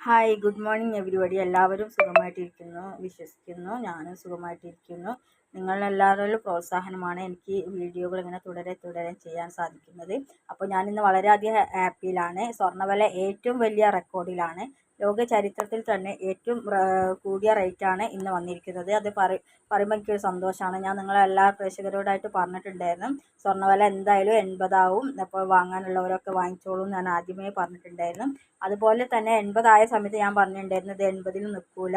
Hi good morning everybody എല്ലാവരും സുഖമായിട്ടിരിക്കുന്നു വിശ്വസിക്കുന്നു. ഞാനും സുഖമായിട്ടിരിക്കുന്നു. നിങ്ങളെല്ലാവരും പ്രോത്സാഹനമാണ് എനിക്ക് വീഡിയോകൾ ഇങ്ങനെ തുടരെ തുടരെ ചെയ്യാൻ സാധിക്കുന്നത്. അപ്പോൾ ഞാനിന്ന് വളരെയധികം ഹാപ്പിയിലാണ്. സ്വർണവില ഏറ്റവും വലിയ റെക്കോർഡിലാണ് ലോക ചരിത്രത്തിൽ തന്നെ ഏറ്റവും കൂടിയ റേറ്റാണ് ഇന്ന് വന്നിരിക്കുന്നത്. അത് പറ പറയുമ്പോൾ എനിക്കൊരു സന്തോഷമാണ് ഞാൻ നിങ്ങളെ എല്ലാ പ്രേക്ഷകരോടായിട്ട് പറഞ്ഞിട്ടുണ്ടായിരുന്നു. സ്വർണവില എന്തായാലും എൺപതാവും. അപ്പോൾ വാങ്ങാനുള്ളവരൊക്കെ വാങ്ങിച്ചോളൂ ഞാൻ ആദ്യമേ പറഞ്ഞിട്ടുണ്ടായിരുന്നു. അതുപോലെ തന്നെ എൺപതായ സമയത്ത് ഞാൻ പറഞ്ഞിട്ടുണ്ടായിരുന്നു ഇത് എൺപതിൽ നിൽക്കൂല.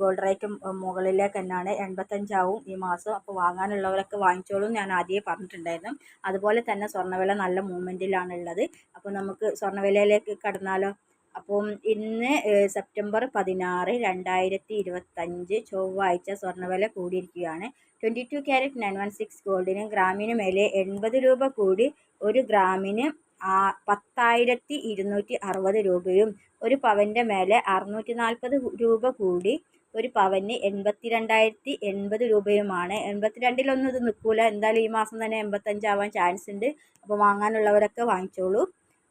ഗോൾഡ് റേറ്റ് മുകളിലേക്ക് തന്നെയാണ്. എൺപത്തഞ്ചാവും ഈ മാസം. അപ്പോൾ വാങ്ങാനുള്ളവരൊക്കെ വാങ്ങിച്ചോളൂ ഞാൻ ആദ്യമേ പറഞ്ഞിട്ടുണ്ടായിരുന്നു. അതുപോലെ തന്നെ സ്വർണവില നല്ല മൂവ്മെന്റിലാണ് ഉള്ളത്. അപ്പോൾ നമുക്ക് സ്വർണവിലയിലേക്ക് കടന്നാലോ? അപ്പം ഇന്ന് സെപ്റ്റംബർ പതിനാറ് രണ്ടായിരത്തി ഇരുപത്തഞ്ച് ചൊവ്വാഴ്ച സ്വർണവില കൂടിയിരിക്കുകയാണ്. Twenty two carat nine one six ഗോൾഡിന് ഗ്രാമിന് മേലെ എൺപത് രൂപ കൂടി ഒരു ഗ്രാമിന് പത്തായിരത്തി ഇരുന്നൂറ്റി അറുപത് രൂപയും ഒരു പവന്റെ മേലെ അറുന്നൂറ്റി നാൽപ്പത് രൂപ കൂടി ഒരു പവന് എൺപത്തി രണ്ടായിരത്തി എൺപത് രൂപയുമാണ്. എൺപത്തിരണ്ടിലൊന്നും ഇത് നിൽക്കില്ല എന്തായാലും ഈ മാസം തന്നെ എൺപത്തഞ്ചാവാൻ ചാൻസ് ഉണ്ട്. അപ്പോൾ വാങ്ങാനുള്ളവരൊക്കെ വാങ്ങിച്ചോളൂ.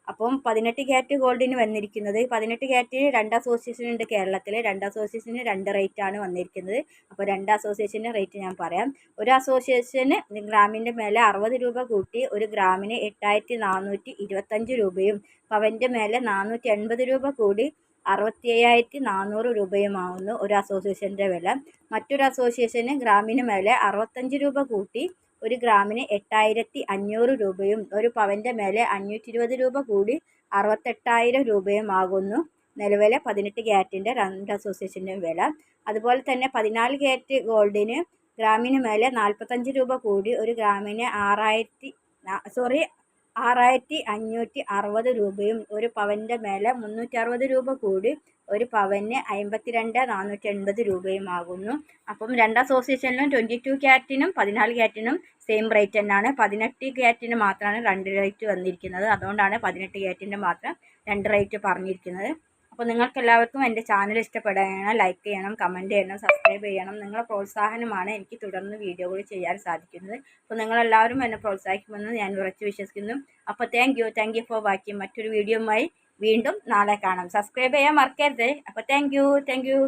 അപ്പം പതിനെട്ട് ക്യാരറ്റ് ഗോൾഡിന് വന്നിരിക്കുന്നത്. പതിനെട്ട് ക്യാരറ്റിന് രണ്ട് അസോസിയേഷൻ ഉണ്ട് കേരളത്തിൽ രണ്ട് അസോസിയേഷന് രണ്ട് റേറ്റ് ആണ് വന്നിരിക്കുന്നത്. അപ്പോൾ രണ്ട് അസോസിയേഷന്റെ റേറ്റ് ഞാൻ പറയാം. ഒരു അസോസിയേഷന് ഗ്രാമിന്റെ മേലെ അറുപത് രൂപ കൂട്ടി ഒരു ഗ്രാമിന് എട്ടായിരത്തി നാനൂറ്റി ഇരുപത്തഞ്ച് രൂപയും പവന്റെ മേലെ നാനൂറ്റി എൺപത് രൂപ കൂടി അറുപത്തി അയ്യായിരത്തി നാനൂറ് രൂപയുമാവുന്നു ഒരു അസോസിയേഷന്റെ വില. മറ്റൊരു അസോസിയേഷന് ഗ്രാമിന് മേലെ അറുപത്തഞ്ച് രൂപ കൂട്ടി ഒരു ഗ്രാമിന് എട്ടായിരത്തി അഞ്ഞൂറ് രൂപയും ഒരു പവന്റെ മേലെ അഞ്ഞൂറ്റി ഇരുപത് രൂപ കൂടി അറുപത്തെട്ടായിരം രൂപയുമാകുന്നു. നിലവിലെ പതിനെട്ട് ക്യാരറ്റിന്റെ രണ്ട് അസോസിയേഷന്റെ വില. അതുപോലെ തന്നെ പതിനാല് ക്യാരറ്റ് ഗോൾഡിന് ഗ്രാമിന് മേലെ നാൽപ്പത്തഞ്ച് രൂപ കൂടി ഒരു ഗ്രാമിന് ആറായിരത്തി സോറി ആറായിരത്തി അഞ്ഞൂറ്റി അറുപത് രൂപയും ഒരു പവന്റെ മേലെ മുന്നൂറ്റി അറുപത് രൂപ കൂടി ഒരു പവന് അമ്പത്തി രണ്ട് നാനൂറ്റി എൺപത് രൂപയുമാകുന്നു അപ്പം രണ്ട് അസോസിയേഷനിലും ട്വന്റി ടു ക്യാറ്റിനും പതിനാല് ക്യാറ്റിനും സെയിം റേറ്റ് തന്നെയാണ്. പതിനെട്ട് ക്യാറ്റിന് മാത്രമാണ് രണ്ട് റേറ്റ് വന്നിരിക്കുന്നത്. അതുകൊണ്ടാണ് പതിനെട്ട് ക്യാറ്റിന്റെ മാത്രം രണ്ട് റേറ്റ് പറഞ്ഞിരിക്കുന്നത്. അപ്പോൾ നിങ്ങൾക്ക് എല്ലാവർക്കും എന്റെ ചാനൽ ഇഷ്ടപ്പെടുകയാണ് ലൈക്ക് ചെയ്യണം കമന്റ് ചെയ്യണം സബ്സ്ക്രൈബ് ചെയ്യണം. നിങ്ങളുടെ പ്രോത്സാഹനമാണ് എനിക്ക് തുടർന്ന് വീഡിയോകൾ ചെയ്യാൻ സാധിക്കുന്നത്. അപ്പോൾ നിങ്ങളെല്ലാവരും എന്നെ പ്രോത്സാഹിക്കുമെന്ന് ഞാൻ ഉറച്ചു വിശ്വസിക്കുന്നു. അപ്പോൾ thank you thank you for വാക്കിയും മറ്റൊരു വീഡിയോയുമായി വീണ്ടും നാളെ കാണാം. സബ്സ്ക്രൈബ് ചെയ്യാൻ മറക്കരുത്. അപ്പോൾ താങ്ക് യു താങ്ക് യു